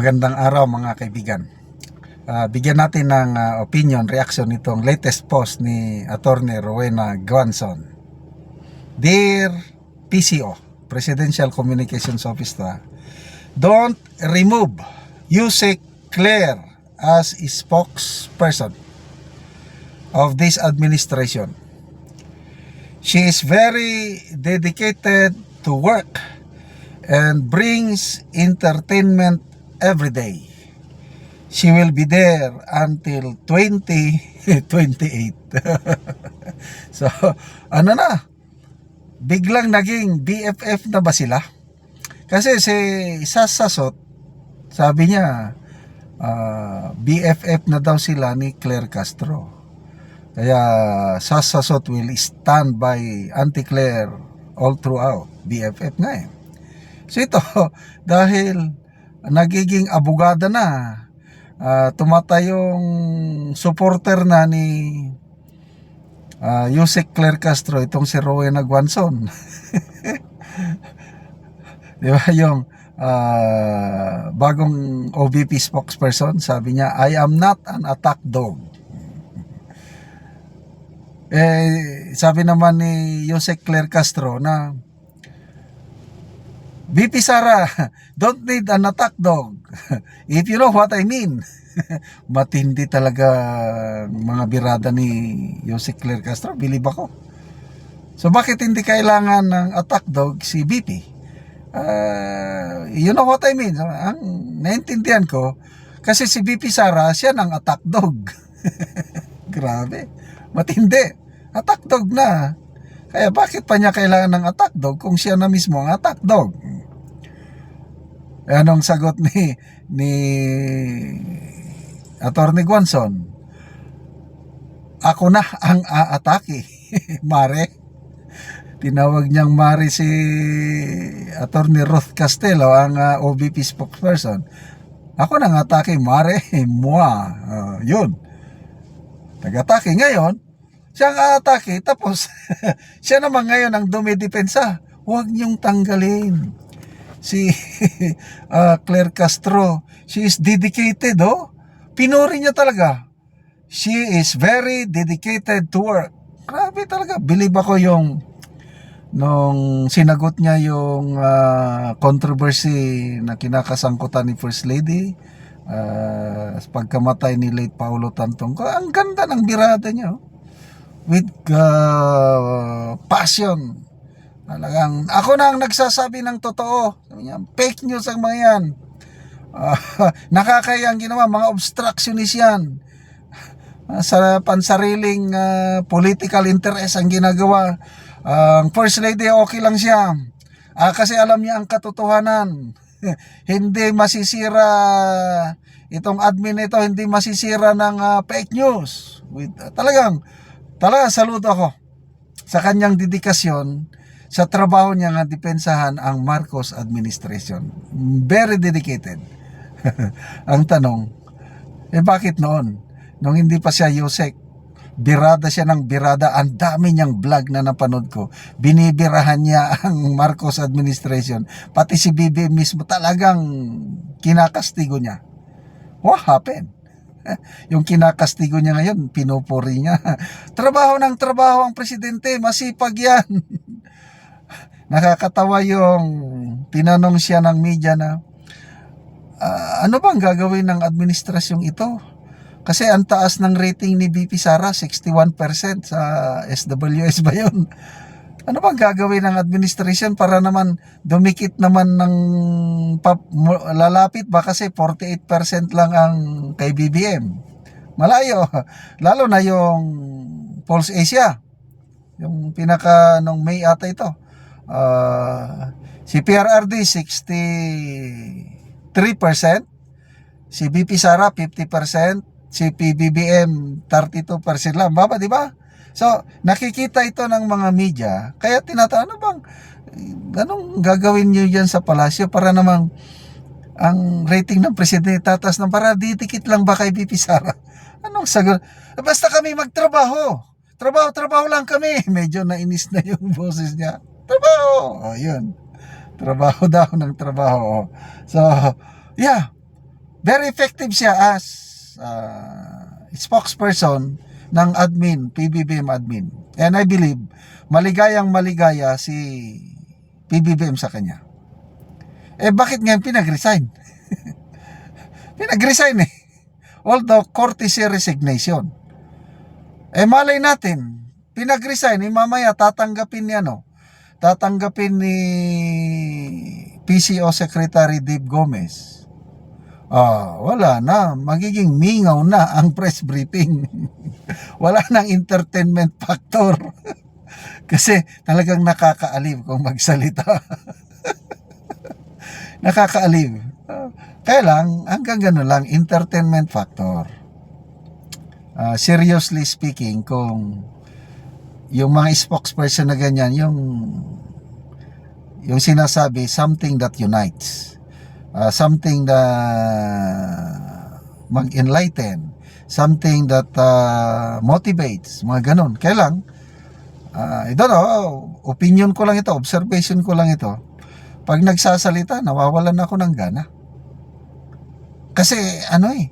Magandang araw mga kaibigan. Ah, bigyan natin ng ah, opinion, reaction itong latest post ni Attorney Rowena Guanzon. Dear PCO, Presidential Communications Officer, don't remove Yusek Claire as a spokesperson of this administration. She is very dedicated to work and brings entertainment every day. She will be there until 2028. so, ano na? Biglang naging BFF na ba sila? Kasi si Sasasot, sabi niya, ah, BFF na daw sila ni Claire Castro. Kaya Sasasot will stand by Anti-Claire all throughout. BFF nga eh. So ito, dahil nagiging abogada na, ah, tumatayong supporter na ni uh, Yusek Claire Castro, itong si Rowena Guanzon. Di ba yung ah, bagong OVP spokesperson, sabi niya, I am not an attack dog. Eh, sabi naman ni Yusek Claire Castro na BP Sara, don't need an attack dog. If you know what I mean. Matindi talaga mga birada ni Yusek Claire Castro, bilib ako. So bakit hindi kailangan ng attack dog si BP? Uh, you know what I mean? Ang naintindihan ko, kasi si BP Sara, siya ng attack dog. Grabe. Matindi. Attack dog na. Kaya bakit pa niya kailangan ng attack dog kung siya na mismo ang attack dog? Anong sagot ni ni Attorney Guanzon? Ako na ang aatake. Mare. Tinawag niyang Mare si Attorney Ruth Castelo ang ah, OVP spokesperson. Ako nang atake, Mare. Mua. Ah, yun. Nag-atake ngayon. Siya ang atake. Tapos, siya naman ngayon ang dumidepensa. Huwag niyong tanggalin si ah, Claire Castro. She is dedicated, oh. Pinuri niya talaga. She is very dedicated to work. Grabe talaga. Believe ako yung nung sinagot niya yung ah, controversy na kinakasangkutan ni First Lady sa pagkamatay ni late Paulo Tantong. Ang ganda ng birada niya. oh. With ah, passion. Talagang, ako na ang nagsasabi ng totoo. Sabi niya, fake news ang mga yan. Ah, nakakaya ginawa, mga obstructionist yan. Ah, sa pansariling ah, political interest ang ginagawa. Ang First Lady, okay lang siya. Ah, kasi alam niya ang katotohanan. hindi masisira itong admin nito, hindi masisira ng ah, fake news. With, talagang, talaga saludo ako sa kanyang dedikasyon sa trabaho niya nga depensahan ang Marcos administration. Very dedicated. ang tanong, eh bakit noon? Nung hindi pa siya Yusek, birada siya ng birada, ang dami niyang vlog na napanood ko. Binibirahan niya ang Marcos administration. Pati si BBM mismo talagang kinakastigo niya. What happened? Yung kinakastigo niya ngayon, pinupuri niya. trabaho ng trabaho ang presidente, masipag yan. Nakakatawa yung tinanong siya ng media na "Ah, ano bang gagawin ng administrasyong ito? Kasi ang taas ng rating ni BP Sara, 61% sa SWS ba yun? Ano bang gagawin ng administration para naman dumikit naman ng pap- lalapit ba kasi 48% lang ang kay BBM. Malayo. Lalo na yung Pulse Asia. Yung pinaka nung May ata ito. Ah, si PRRD 63%, si BP Sara 50%, si PBBM 32% lang. Baba, di ba? So, nakikita ito ng mga media, kaya tinatanong, ano bang, anong gagawin nyo dyan sa palasyo para namang ang rating ng presidente tatas ng para didikit lang ba kay BP Sara? Anong sagot? Basta kami magtrabaho. Trabaho, trabaho lang kami. Medyo nainis na yung boses niya. Trabaho. O, yun. Trabaho daw ng trabaho. So, yeah. very effective siya as uh, spokesperson ng admin, PBBM admin. And I believe, maligayang maligaya si PBBM sa kanya. Eh bakit ngayon pinag-resign? pinag-resign eh. Although courtesy resignation. Eh malay natin, pinag-resign, eh mamaya tatanggapin ni ano, tatanggapin ni PCO Secretary Dave Gomez. Ah, wala na, magiging mingaw na ang press briefing. wala nang entertainment factor. Kasi talagang nakakaaliw kung magsalita. nakakaaliw. Kaya lang, hanggang gano'n lang, entertainment factor. Ah, seriously speaking, kung yung mga spokesperson na ganyan, yung yung sinasabi, something that unites. Ah, something that mag-enlighten. Something that ah, motivates. Mga ganun. Kaya lang, ah, I don't know, opinion ko lang ito, observation ko lang ito. Pag nagsasalita, nawawalan ako ng gana. Kasi ano eh,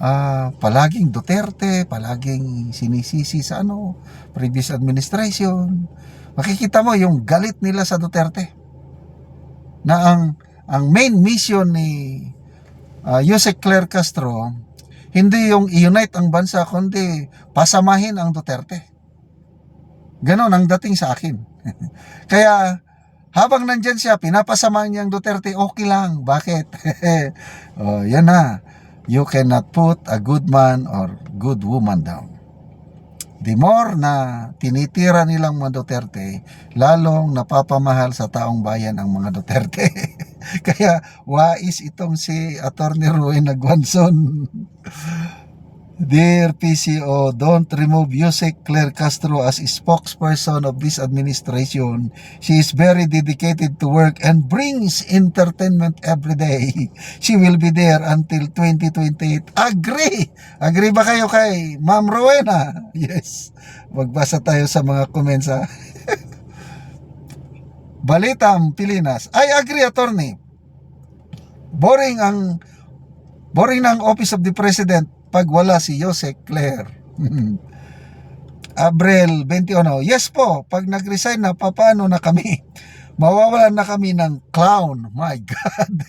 ah, palaging Duterte, palaging sinisisi sa ano, previous administration. Makikita mo yung galit nila sa Duterte. Na ang ang main mission ni uh, Jose Claire Castro hindi yung i-unite ang bansa kundi pasamahin ang Duterte. Ganon ang dating sa akin. Kaya habang nandyan siya, pinapasamahan niya ang Duterte, okay lang. Bakit? oh, yan na. You cannot put a good man or good woman down. The more na tinitira nilang mga Duterte, lalong napapamahal sa taong bayan ang mga Duterte. Kaya wais itong si Atty. Ruy Nagwanson. Dear PCO, don't remove Yusek Claire Castro as spokesperson of this administration. She is very dedicated to work and brings entertainment every day. She will be there until 2028. Agree! Agree ba kayo kay Ma'am Rowena? Yes. Magbasa tayo sa mga comments ha. Balitang Pilinas. I agree, attorney. Boring ang boring ng Office of the President pag wala si Jose Claire. Abril 21. Yes po, pag nag-resign na, paano na kami? Mawawalan na kami ng clown. My God.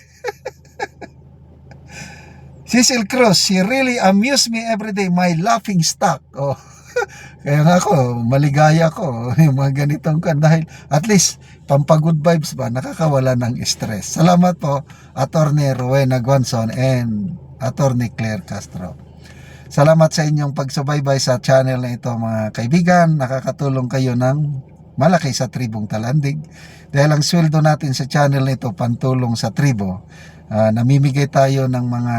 Cecil Cruz, she really amused me every day. My laughing stock. Oh. Kaya nga ako, maligaya ko yung mga ganitong kan dahil at least pampagood vibes ba, nakakawala ng stress. Salamat po, Attorney Rowena Guanzon and Attorney Claire Castro. Salamat sa inyong pagsubaybay sa channel na ito mga kaibigan. Nakakatulong kayo ng malaki sa tribong talandig. Dahil ang sweldo natin sa channel na ito pantulong sa tribo. Ah, namimigay tayo ng mga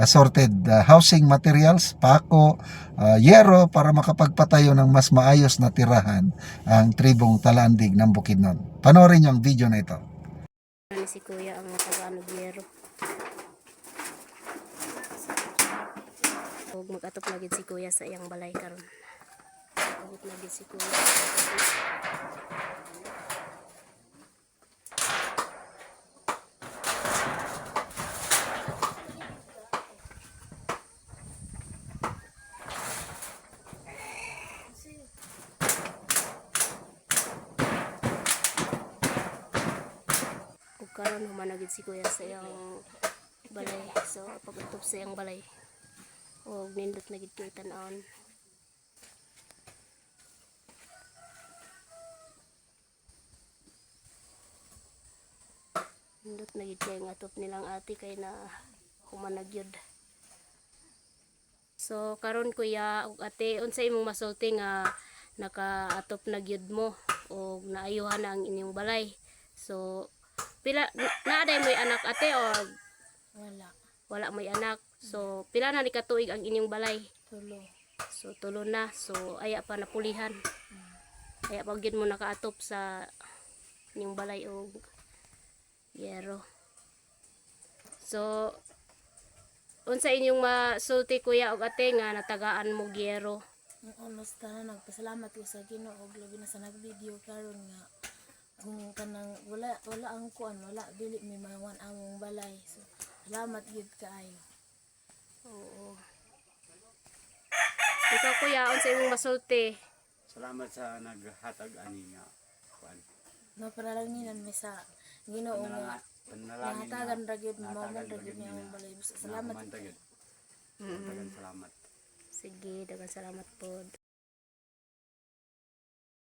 assorted ah, housing materials, pako, ah, yero para makapagpatayo ng mas maayos na tirahan ang tribong talandig ng Bukidnon. Panoorin niyo ang video na ito. si Kuya ang taga-Nubiero. Huwag mag-atop na si Kuya sa iyang balay karon. Huwag na gid si Kuya. Ug karon human na gid si Kuya sa iyang balay. So pag-atop sa iyang balay. Ug nindot na gid kay tan-awon. Nindot na gid kay nga atop nilang ate kay na humanag yun. So karon kuya ug ate unsa imong masulti nga nakaatop na gyud mo o naayuhan na ang inyong balay. So pila naa day may anak ate o Wala. Wala may anak. So pila na ni katuig ang inyong balay? Tulo. So tulo na. So aya pa napulihan. Kaya pag yun mo nakaatop sa inyong balay o yero. So unsa inyong masulti kuya og ate nga natagaan mo gyero? Unos na nagpasalamat ko sa Ginoo og labi na sa nagvideo karon nga kung kanang wala wala ang kuan wala dili may mawan among balay. So Salamat gid kaayo. Oo. Ikaw kuya, unsa imong masulti? Salamat sa naghatag ani nga kuan. No para lang ninan may sa Ginoo nga Panalangin ra gyud mo man ra gyud niya balay. Salamat Salamat gid. tagid. Salamat. Sige, dagang salamat po.